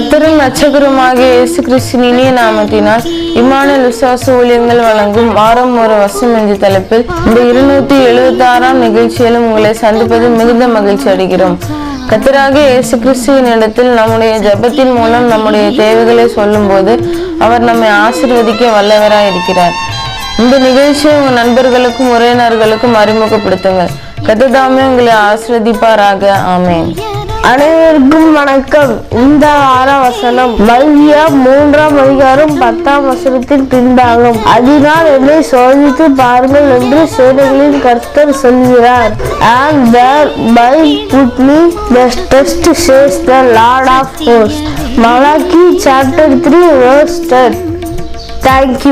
கத்தரும் அச்சகருமாகிய இயேசு கிறிஸ்தின் இனிய நாமத்தினால் இமான விசுவாச ஊழியங்கள் வழங்கும் வாரம் ஒரு வசம் என்ற தலைப்பில் இந்த இருநூத்தி எழுபத்தி ஆறாம் நிகழ்ச்சியிலும் உங்களை சந்திப்பது மிகுந்த மகிழ்ச்சி அடைகிறோம். கத்தராக இயேசு கிறிஸ்துவின் இடத்தில் நம்முடைய ஜெபத்தின் மூலம் நம்முடைய தேவைகளை சொல்லும்போது அவர் நம்மை ஆசிர்வதிக்க வல்லவராய் இருக்கிறார். இந்த நிகழ்ச்சியை உங்கள் நண்பர்களுக்கும் உறவினர்களுக்கும் அறிமுகப்படுத்துங்கள். கத்ததாமே உங்களை ஆசிர்வதிப்பாராக. ஆமேன். அனைவருக்கும் வணக்கம். இந்த வார வசனம் மல்கியா மூன்றாம் அதிகாரம் பத்தாம் வசனத்தின் பின்பாகும். அதனால் என்னை சோதித்து பாருங்கள் என்று சேனைகளின் கர்த்தர் சொல்கிறார். And there by put me the saith the Lord of of மலாக்கி malachi three 3 verse 10 thank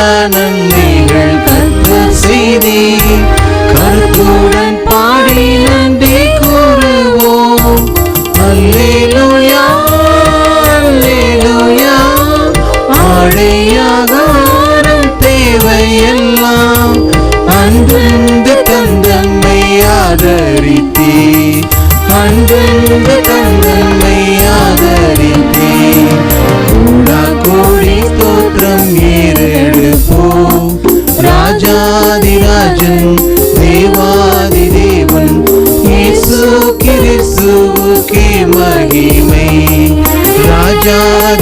Nana ही मैं। राजा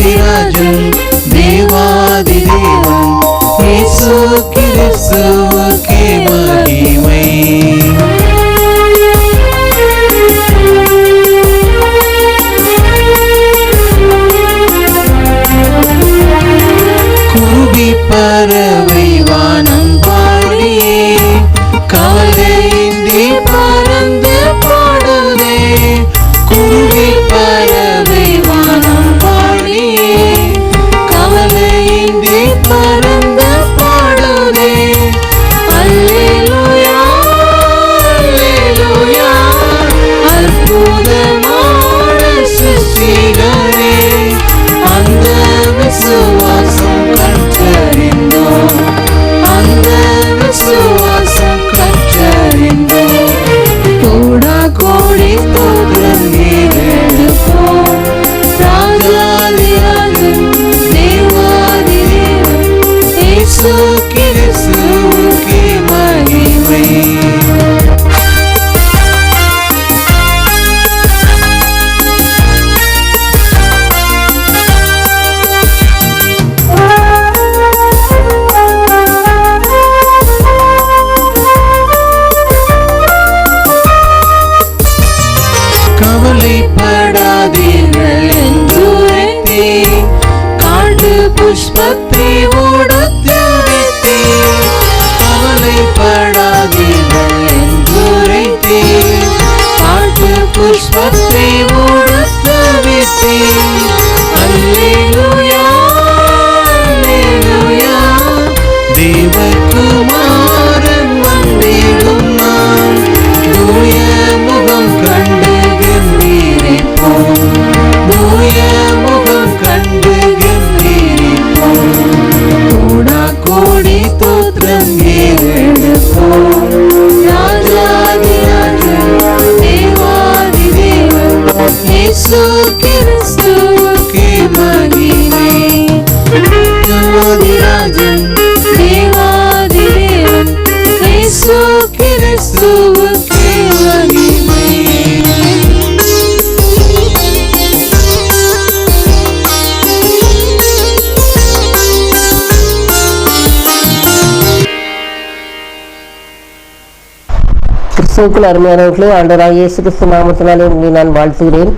கிறிஸ்துவுக்குள் அருமையானவர்களே ஆண்டராக இயேசு கிறிஸ்து நாமத்தினாலே உங்களை நான் வாழ்த்துகிறேன்.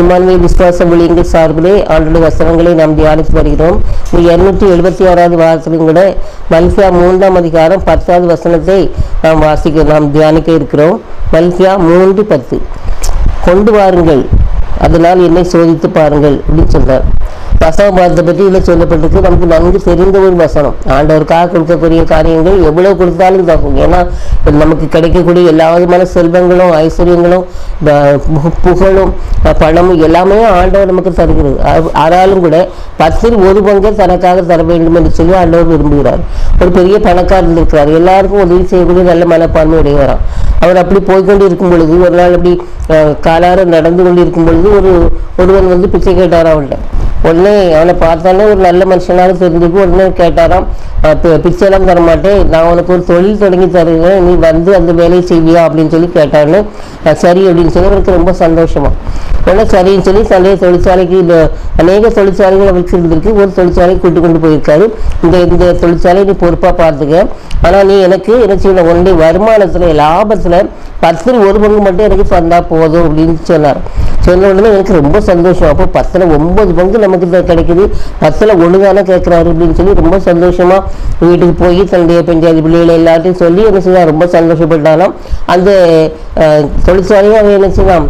இம்மானுவேல் விசுவாச ஊழியங்கள் சார்பிலே ஆண்டோட வசனங்களை நாம் தியானித்து வருகிறோம். இந்த இருநூற்றி எழுபத்தி ஆறாவது வாரத்திலும் கூட மல்கியா மூன்றாம் அதிகாரம் பத்தாவது வசனத்தை நாம் வாசிக்க நாம் தியானிக்க இருக்கிறோம். மல்கியா மூன்று பத்து. கொண்டு வாருங்கள் அதனால் என்னை சோதித்து பாருங்கள் அப்படின்னு சொல்கிறார் வசன பாதத்தை பற்றி இதில் சொல்லப்பட்டிருக்கு. நமக்கு நன்கு தெரிந்த ஒரு வசனம். ஆண்டவருக்காக கொடுக்கக்கூடிய காரியங்கள் எவ்வளவு கொடுத்தாலும் தகும் ஏன்னா நமக்கு கிடைக்கக்கூடிய எல்லா விதமான செல்வங்களும் ஐஸ்வர்யங்களும் புகழும் பணமும் எல்லாமே ஆண்டவர் நமக்கு தருகிறது. ஆனாலும் கூட பத்தில் ஒரு பங்கை தனக்காக தர வேண்டும் என்று சொல்லி ஆண்டவர் விரும்புகிறார். ஒரு பெரிய பணக்காரர் இருக்கிறார். எல்லாருக்கும் உதவி செய்யக்கூடிய நல்ல மனப்பான்மை உடையவராம். அவர் அப்படி போய்கொண்டு இருக்கும் பொழுது ஒரு நாள் அப்படி காலார நடந்து கொண்டு இருக்கும் பொழுது ஒரு ஒருவன் வந்து பிச்சை கேட்டார் அவன்கிட்ட உடனே அவனை பார்த்தாலே ஒரு நல்ல மனுஷனாக தெரிஞ்சுக்கு. உடனே கேட்டாராம் "அஹ் பிச்சைலாம் தர மாட்டேன் நான் உனக்கு ஒரு தொழில் தொடங்கி தருகிறேன். நீ வந்து அந்த வேலையை செய்வியா? அப்படின்னு சொல்லி கேட்டான்னு சரி அப்படின்னு சொல்லி அவருக்கு ரொம்ப சந்தோஷமா. உடனே சரின்னு சொல்லி தன்னுடைய தொழிற்சாலைக்கு அநேக தொழிற்சாலைகள் அவருக்கு இருந்திருக்கு. ஒரு தொழிற்சாலைக்கு கூட்டு கொண்டு போயிருக்காரு. இந்த இந்த தொழிற்சாலையை நீ பொறுப்பாக பார்த்துக்க. ஆனால் நீ எனக்கு என்ன செய்யணும்? உன்னுடைய வருமானத்தில் லாபத்தில் பத்தில் ஒரு பங்கு மட்டும் எனக்கு தந்தால் போதும் அப்படின்னு சொன்னார். சொன்ன உடனே எனக்கு ரொம்ப சந்தோஷம். அப்போ பத்தில் ஒன்பது பங்கு நமக்கு கிடைக்குது. பத்தில் ஒன்று தானே கேட்குறாரு அப்படின்னு சொல்லி ரொம்ப சந்தோஷமாக வீட்டுக்கு போய் தன்னுடைய பஞ்சாயத்து பிள்ளைகளை எல்லாத்தையும் சொல்லி என்ன செய்யலாம் ரொம்ப சந்தோஷப்பட்டாலும் அந்த தொழிற்சாலையை அவன் என்ன செய்யலாம்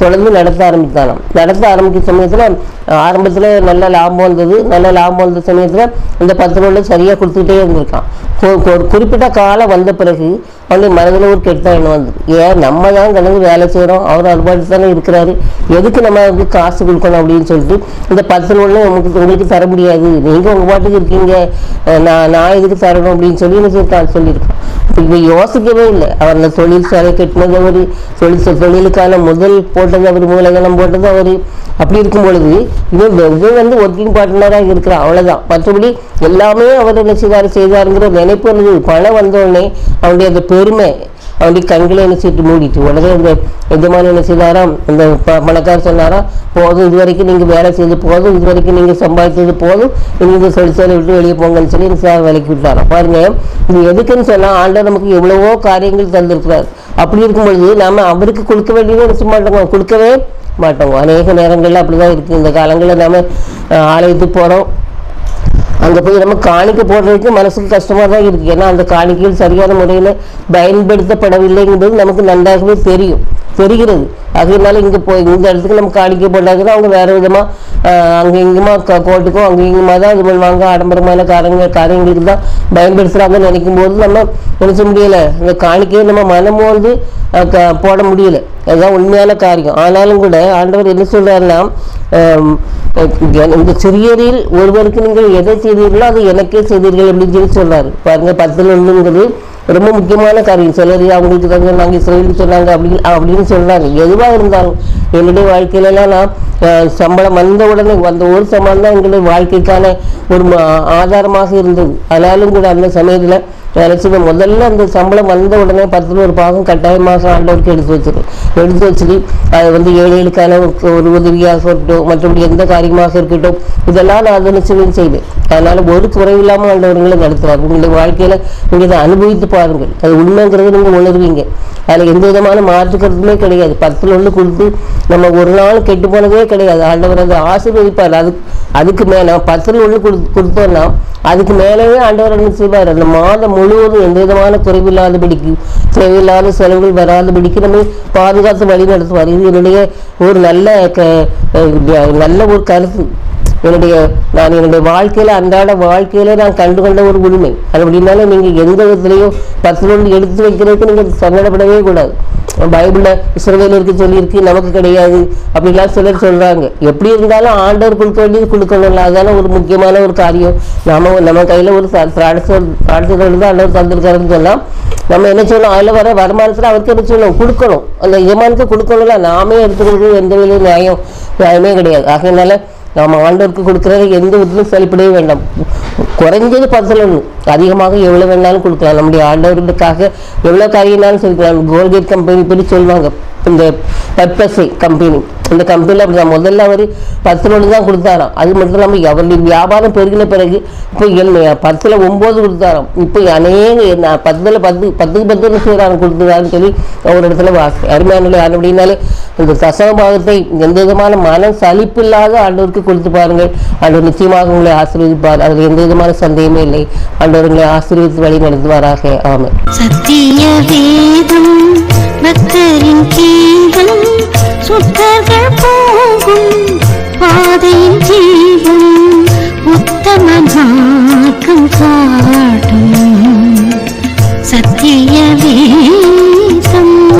தொடர்ந்து நடத்த ஆரம்பித்தானாம் நடத்த ஆரம்பித்த சமயத்தில் ஆரம்பத்தில் நல்ல லாபம் வந்தது. நல்ல லாபம் வந்த சமயத்தில் இந்த பத்து ரூபாய் சரியாக கொடுத்துக்கிட்டே இருந்திருக்கான். ஒரு குறிப்பிட்ட காலம் வந்த பிறகு அவனுடைய மனதில் ஒரு கெட்ட எண்ணம் வந்தது. ஏன் நம்ம தான் கிடந்து வேலை செய்கிறோம் அவர் அறுபாடு தானே இருக்கிறாரு. எதுக்கு நம்ம வந்து காசு கொடுக்கணும் அப்படின்னு சொல்லிட்டு இந்த பத்து ரூபாய் உங்களுக்கு உங்களுக்கு தர முடியாது. நீங்கள் உங்கள் பாட்டுக்கு இருக்கீங்க. நான் நான் எதுக்கு தரணும் அப்படின்னு சொல்லி என்ன சொல்லியிருக்கான். இப்போ யோசிக்கவே இல்லை. அவர் அந்த தொழில் சிலை கட்டினது அவர். தொழில் தொழிலுக்கான முதல் போட்டது அவர் மூலதனம் போட்டது அவர். அப்படி இருக்கும் பொழுது இவன் வெ- இவன் வந்து ஒர்க்கிங் பார்ட்னராக இருக்கிறான் அவ்வளோதான் மற்றபடி எல்லாமே அவர் என்ன செய்தார் செய்தாருங்கிற நினைப்பு வந்து பணம் வந்தோடனே அவனுடைய அந்த பெருமை அவனுடைய கண்களை என்ன செய்து மூடிட்டு உடனே இந்த எஜமானி என்ன செய்தாராம் இந்த ப- பணக்காரர் சொன்னாராம் போதும் இது வரைக்கும் நீங்கள் வேலை செய்து போதும் இது வரைக்கும் நீங்கள் சம்பாதிச்சது போதும் நீங்கள் சொல்லி தொழிற்சாலை விட்டு வெளியே போங்கன்னு சொல்லி சார் வேலைக்கு விட்டாராம். பாருங்க இது எதுக்குன்னு சொன்னால் ஆண்டவர் நமக்கு எவ்வளவோ காரியங்கள் தந்திருக்கிறார். அப்படி இருக்கும் பொழுது அவருக்கு கொடுக்க வேண்டியது நினைச்ச மாட்டோம்? கொடுக்கவே மாட்டோம். அநேக நேரங்களில் அப்படி தான் இருக்குது இந்த காலங்களில் நம்ம ஆலயத்துக்கு போகிறோம் அங்கே போய் நம்ம காணிக்கை போடுறதுக்கு மனசுக்கு கஷ்டமாக தான் இருக்குது ஏன்னா அந்த காணிக்கைகள் சரியான முறையில் பயன்படுத்தப்படவில்லைங்கிறது நமக்கு நன்றாகவே தெரியும். தெரிகிறது. அதனால இங்கே போய் இந்த இடத்துக்கு நம்ம காணிக்கை போட்டாங்கன்னா அவங்க வேறு விதமாக அங்கே இங்குமா கோட்டுக்கும் அங்கே இங்குமா தான் இது பண்ணுவாங்க. ஆடம்பரமான காரங்க காரியங்களுக்கு தான் பயன்படுத்துகிறாங்கன்னு நினைக்கும் போது நம்ம நினச்ச முடியலை. அந்த காணிக்கையை நம்ம மனமும் வந்து போட முடியல. அதுதான் உண்மையான காரியம். ஆனாலும் கூட ஆண்டவர் என்ன சொல்கிறாருன்னா இந்த சிறியரில் ஒருவருக்கு நீங்கள் எதை செய்தீர்களோ அது எனக்கே செய்தீர்கள் அப்படின்னு சொல்லி சொல்றாரு. பாருங்கள் பத்தில் ஒன்றுங்கிறது ரொம்ப முக்கியமான காரியம். சிலர் அவங்களுக்கு தான் நாங்கள் இஸ்ரேலுக்கு சொன்னாங்க அப்படின்னு அப்படின்னு சொல்கிறாங்க எதுவாக இருந்தாலும் என்னுடைய வாழ்க்கையிலலாம் நான் சம்பளம் வந்த உடனே வந்த ஒரு சம்பளம் தான் எங்களுடைய வாழ்க்கைக்கான ஒரு ஆதாரமாக இருந்தது. ஆனாலும் கூட அந்த சமயத்தில் நினைச்சது முதல்ல அந்த சம்பளம் வந்த உடனே பத்தில் ஒரு பாகம் கட்டாயமாக ஆண்டவருக்கு எடுத்து வச்சிடும் எடுத்து வச்சுட்டு அதை வந்து ஏழைகளுக்கான ஒரு- ஒரு உதவியாக இருக்கட்டும் மற்றபடி எந்த காரியமாக இருக்கட்டும் இதெல்லாம் நான் அதை நிச்சயம் செய்வேன். அதனால் ஒரு குறைவில்லாமல் ஆண்டவர்களை நடத்துவார். உங்களுடைய வாழ்க்கையில் நீங்கள் இதை அனுபவித்து பாருங்கள். அது உண்மைங்கிறது நீங்கள் உணர்வீங்க. அதில் எந்த விதமான மாற்றுக்கிறதுமே கிடையாது. பத்தில் ஒன்று கொடுத்து நம்ம ஒரு நாள் கெட்டு போனதே கிடையாது. ஆண்டவர் அதை ஆசீர்வதிப்பார். அது அதுக்கு மேலே பத்தில் ஒன்று கொடு கொடுத்தோம்னா அதுக்கு மேலேயே ஆண்டவர் என்ன செய்வார்? அந்த மாதம் முழுவதும் எந்த விதமான குறைவில்லாதபடிக்கு தேவையில்லாத செலவுகள் வராதபடிக்கு நம்ம பாதுகாத்து வழி நடத்துவார் இது என்னுடைய ஒரு நல்ல நல்ல ஒரு கருத்து. என்னுடைய நான் என்னுடைய வாழ்க்கையில் அன்றாட வாழ்க்கையில் நான் கண்டுகொண்ட ஒரு உரிமை அது அப்படின்னாலும் நீங்கள் எந்த விதத்துலையும் பத்து எடுத்து வைக்கிறதுக்கு நீங்கள் சங்கடப்படவே கூடாது. பைபிள்ல இஸ்ரவேலருக்கு சொல்லியிருக்கு நமக்கு கிடையாது அப்படிலாம் சிலர் சொல்கிறாங்க எப்படி இருந்தாலும் ஆண்டவர் கொடுக்க வேண்டியது கொடுக்கணும்ல அதான ஒரு முக்கியமான ஒரு காரியம். நாம நம்ம கையில் ஒரு பிரார்த்தனை தான் ஆண்டவர் தந்திருக்காருன்னு சொல்லலாம் நம்ம என்ன சொல்லணும் அதில் வர வருமானத்தில் அவருக்கு என்ன சொல்லணும் கொடுக்கணும். அந்த எஜமானுக்கு கொடுக்கணும்ல. நாமே எடுத்துக்கிறது எந்த விலையும் நியாயம் நியாயமே கிடையாது. ஆகையினால நாம் ஆண்டவருக்கு கொடுக்குற எந்த விதத்திலும் செயல்படவே வேண்டாம். குறைஞ்சது பத்தில் ஒன்று அதிகமாக எவ்வளோ வேணாலும் கொடுக்கலாம். நம்முடைய ஆண்டவர்களுக்காக எவ்வளோ காரியம்னாலும் சொல்லிக்கலாம் கோல்கேட் கம்பெனி பற்றி சொல்லுவாங்க இந்த பெப்பசை கம்பெனி. இந்த கம்பெனியில் அப்படி தான். முதல்ல அவர் பத்து லோனு தான் கொடுத்தாராம். அது மட்டும் இல்லாமல் அவருடைய வியாபாரம் பெருகின பிறகு இப்போ என்ன பத்தில் ஒம்பது கொடுத்தாராம். இப்போ அநேக என்ன பத்தில் பத்து பத்துக்கு பத்து செய்கிறாங்க கொடுத்துருக்காருன்னு சொல்லி ஒரு இடத்துல அருமையானுடைய ஆண்டு அப்படின்னாலே இந்த தசமபாகத்தை எந்த விதமான மன சலிப்பு இல்லாத ஆண்டவருக்கு கொடுத்து பாருங்கள். ஆண்டவர் நிச்சயமாக உங்களை ஆசீர்வதிப்பார். அதில் எந்த விதமான சந்தேகமே இல்லை. ஆண்டவர் உங்களை ஆசீர்வதித்து வழி நடத்துவாராக ஆமை சத்திய வேதம் பக்தரின் கீதம் சுத்தர்கள் போகும் பாதையின் ஜீவன் உத்தம மார்க்கம் காட்டும் சத்திய